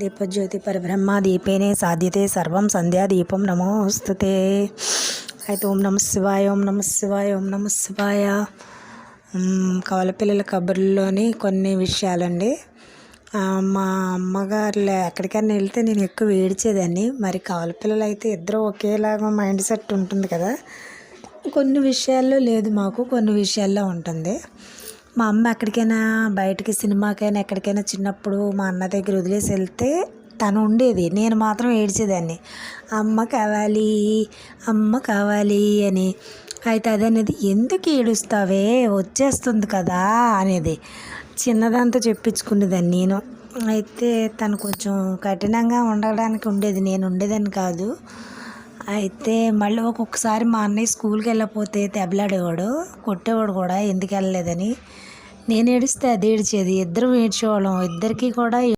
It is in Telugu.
దీపజ్యోతి పరబ్రహ్మ దీపేనే సాధ్యతే సర్వం సంధ్యా దీపం నమోస్తుతే. అయితే ఓం నమ శివాయ ఓం నమ శివాయ ఓం నమ శివాయ. కవలపిల్లల కబుర్లోని కొన్ని విషయాలండి. మా అమ్మగారులే ఎక్కడికైనా వెళ్తే నేను ఎక్కువ ఏడ్చేదాన్ని. మరి కవలపిల్లలు అయితే ఇద్దరు ఒకేలాగా మైండ్ సెట్ ఉంటుంది కదా. కొన్ని విషయాల్లో లేదు మాకు కొన్ని విషయాల్లో ఉంటుంది. మా అమ్మ ఎక్కడికైనా బయటికి సినిమాకైనా ఎక్కడికైనా చిన్నప్పుడు మా అన్న దగ్గర వదిలేసి వెళ్తే తను ఉండేది. నేను మాత్రం ఏడ్చేదాన్ని. అమ్మ కావాలి అమ్మ కావాలి అని. అయితే అదనేది ఎందుకు ఏడుస్తావే? వచ్చేస్తుంది కదా అనేది. చిన్నదంతా చెప్పించుకునేదాన్ని నేను. అయితే తను కొంచెం కఠినంగా ఉండడానికి ఉండేది. నేను ఉండేదాన్ని కాదు. అయితే మళ్ళీ ఒక్కొక్కసారి మా అన్నయ్య స్కూల్కి వెళ్ళకపోతే దెబ్బలాడేవాడు కొట్టేవాడు కూడా ఎందుకు వెళ్ళలేదని. నేను ఏడిస్తే అది ఏడిచేది. ఇద్దరం ఏడ్చేవాళ్ళం. ఇద్దరికీ కూడా